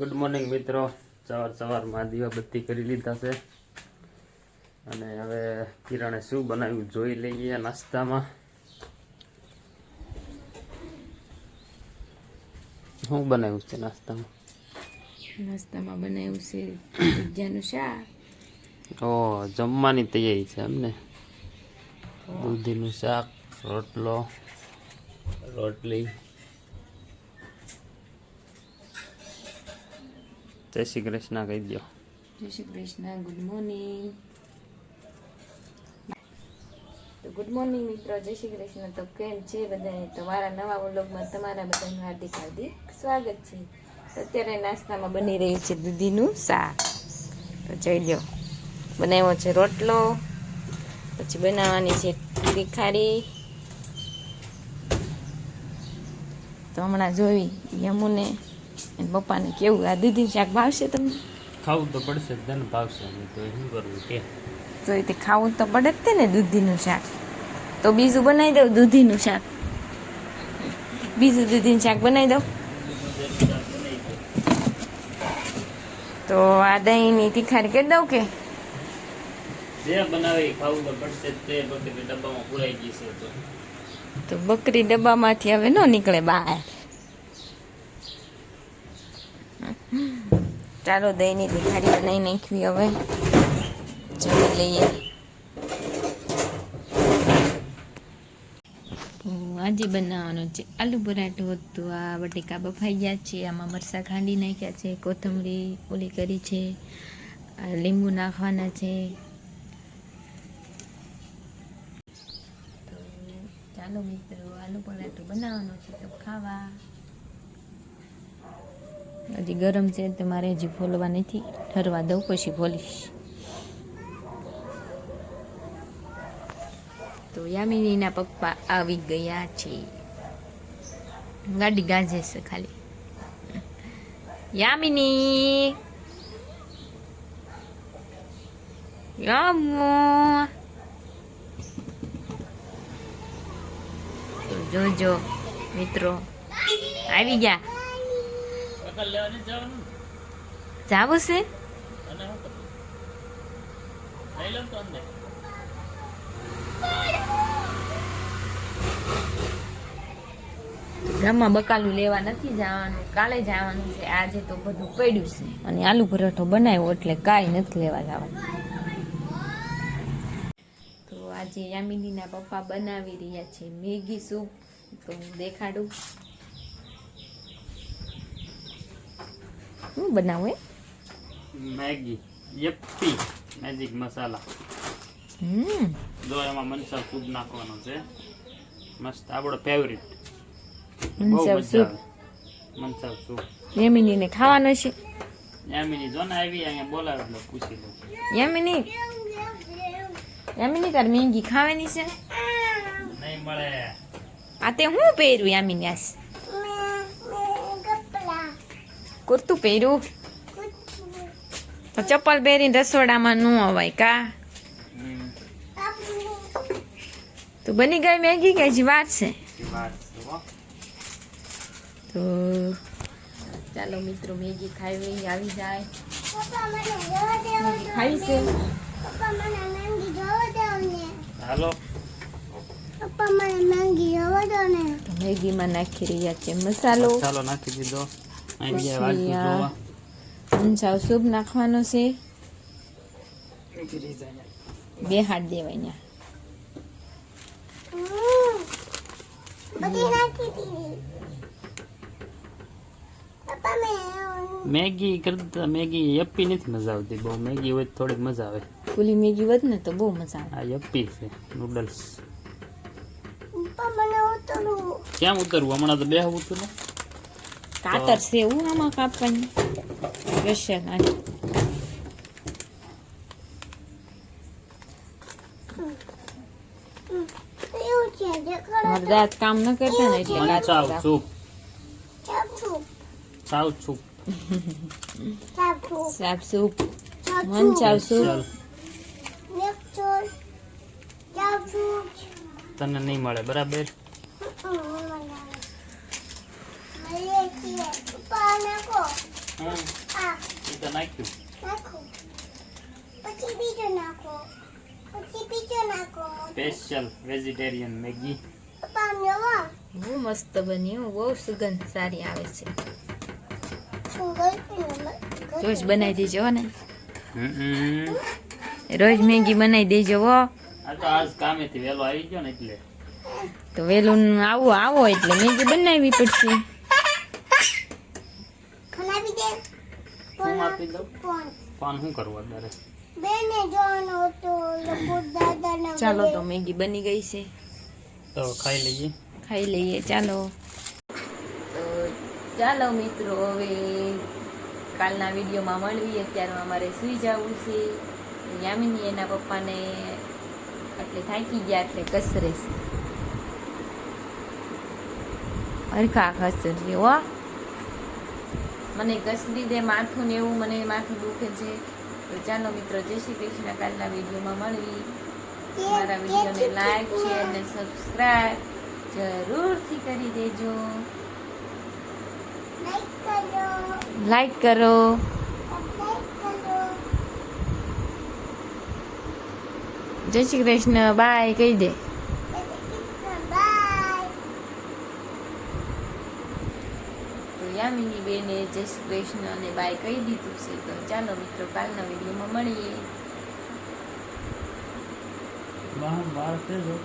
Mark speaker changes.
Speaker 1: Good morning મિત્રો. સવાર સવારમાં દીવાબત્તી કરી લીધા છે. અને હવે કિરણે શું બનાવ્યું જોઈ લઈએ નાસ્તામાં. શું બનાવ્યું છે નાસ્તામાં?
Speaker 2: નાસ્તામાં બનાવ્યું છે ભજીયાનું શાક.
Speaker 1: ઓ જમવાની તૈયારી છે એમને દૂધીનું શાક રોટલો રોટલી. જય શ્રી કૃષ્ણ કહી દો
Speaker 2: જય શ્રી કૃષ્ણ ગુડ મોર્નિંગ તો ગુડ મોર્નિંગ મિત્રો, જય શ્રી કૃષ્ણ. તો કેમ છે બધાને તમારા નવા વ્લોગમાં તમારા બધાનું હાર્દિક હાર્દિક સ્વાગત છે. તો અત્યારે નાસ્તામાં બની રહ્યું છે દૂધીનું શાક. તો જઈ લો બનાવ્યો છે રોટલો, પછી બનાવવાની છે ખારી તો હમણાં જોઈ યમુને અને પપ્પાને કેવું? આ દૂધી શાક ભાવશે તમને?
Speaker 1: ખાવું તો પડશે ધન ભાવશે તો શું કરવું કે?
Speaker 2: તો એ ખાવું તો પડે જ તે ને દૂધીનું શાક. તો બીજું બનાવી દઉં દૂધીનું શાક. બીજું દૂધીનું શાક બનાવી દઉં. તો આ દહીંની તીખારી કરી દઉં કે?
Speaker 1: જે બનાવે ખાવું તો પડશે જ તે બધી ડબ્બામાં પુરાઈ ગઈ છે તો.
Speaker 2: તો બકરી ડબ્બામાંથી હવે ન નીકળે બહાર. ચાલો દહીંની તીખારી બનાવી નાખવી હવે. જમી લઈએ. આજે બનાવવાનું છે. આલુ પરાઠો તો આ બટેકા બફાઈ ગયા છે, આમાં મરચાં ખાંડી નાખ્યા છે, કોથમરી ઓલી કરી છે લીંબુ નાખવાના છે. ચાલો મિત્રો, આલુ પરાઠો બનાવવાનો છે તો ખાવા. હજી ગરમ છે, તો મારે હજી ફોલવા નથી. ઠરવા દઉં, પછી ફોલીશ. તો યામિનીના પપ્પા આવી ગયા છે. ગાડી ગાજે છે ખાલી. યામિની! યામો! જોજો, મિત્રો. આવી ગયા. જાવું છે ગામમાં બકાલું લેવા નથી જવાનું કાલે જવાનું છે આજે તો બધું પડ્યું છે. અને આલુ પરાઠો બનાવ્યો એટલે કાંઈ નથી લેવા જવાનું. તો આજે યામિનીના પપ્પા બનાવી રહ્યા છે મેગી સૂપ. તો હું દેખાડું. હું બનાવું
Speaker 1: મેગી યપ્પી મેજિક મસાલા.
Speaker 2: હમ.
Speaker 1: જો એમાં મનસા સૂપ નાખવાનો છે. મસ્ત આપણો ફેવરિટ મનસા
Speaker 2: સૂપ
Speaker 1: આવે. મનસાવ સૂપ
Speaker 2: યામિનીને ખાવાનો છે.
Speaker 1: યામિની જો ને આવી અહીંયા બોલાવે એટલે પૂછી લઉં
Speaker 2: યામિની? યામિની તાર મેંગી ખાવાની છે?
Speaker 1: નહીં મળે.
Speaker 2: આ તે હું પહેર્યું યામિની આસ કુર્તું પહેર્યું? ચપ્પલ પહેરીને રસોડામાં ન અવાય કા? તો બની ગઈ મેગી કે હજી વાર છે?
Speaker 1: વાત છે
Speaker 2: તો ચાલો મિત્રો મેગી ખાવી આવી જાય. મેગી ખાવી છે?
Speaker 1: હાલો.
Speaker 2: તો મેગીમાં નાખી રહ્યા છે મસાલો.
Speaker 1: મસાલો નાખી દીધો.
Speaker 2: પછી આ
Speaker 1: જોવા
Speaker 2: સૂપ નાખવાનો છે બે હાથ દેવાય
Speaker 1: મેગી કરતા મેગી યપ્પી નથી મજા આવતી બહુ મેગી હોય તો થોડીક મજા આવે
Speaker 2: ફૂલી મેગી વધ ને તો બહુ મજા આવે
Speaker 1: આ યપ્પી છે નૂડલ્સ કેમ ઉતરવું હમણાં તો બે ઉતરું
Speaker 2: કાતર છે એવું આમાં કાપવાની કાઢી મારા કામ ન કરતા ને એટલે
Speaker 1: સૂપ સૂપ તને નહીં મળે બરાબર હમ
Speaker 3: આ
Speaker 1: એ તો નાખ્યું
Speaker 3: નાખો પછી બીજો નાખો પછી બીજો નાખો
Speaker 1: સ્પેશિયલ વેજીટેરિયન મેગી
Speaker 2: બહુ મસ્ત બન્યું. બહુ સુગંધ સારી આવે છે. રોજ બનાવી દેજો ને. રોજ મેગી બનાવી દેજો હો.
Speaker 1: તો
Speaker 2: વેલું આવો આવો એટલે મેગી બનાવવી પડશે
Speaker 3: ખાના બી દે
Speaker 1: હું આપી દઉં.
Speaker 3: ફોન.
Speaker 1: પાન શું કરવું અત્યારે?
Speaker 3: બેને જોવાનો હતો લપુ દાદાના
Speaker 2: ચાલો તો મેગી બની ગઈ છે.
Speaker 1: તો ખાઈ લઈએ.
Speaker 2: ખાઈ લઈએ ચાલો. તો ચાલો મિત્રો હવે કાલના વિડીયોમાં મળવી અત્યારે અમારે સૂઈ જવું છે. યામિની એના પપ્પાને એટલે થાકી ગયા એટલે કસરે છે. હરખા કસરી હો. મને ઘસડી દે માથું ને એવું મને માથું દુખે છે. તો ચાલો મિત્રો જય શ્રી કૃષ્ણ. કાલના વિડીયોમાં મળવી મારા વિડીયોને લાઈક શેર અને સબસ્ક્રાઈબ જરૂરથી કરી દેજો.
Speaker 3: કરો.
Speaker 2: લાઈક કરો. જય શ્રી કૃષ્ણ. બાય કહી દે
Speaker 3: બાય
Speaker 2: યામિની બેને જય શ્રી કૃષ્ણ અને બાય કહી દીધું છે. તો ચાલો મિત્રો, કાલના વિડીયોમાં મળીએ.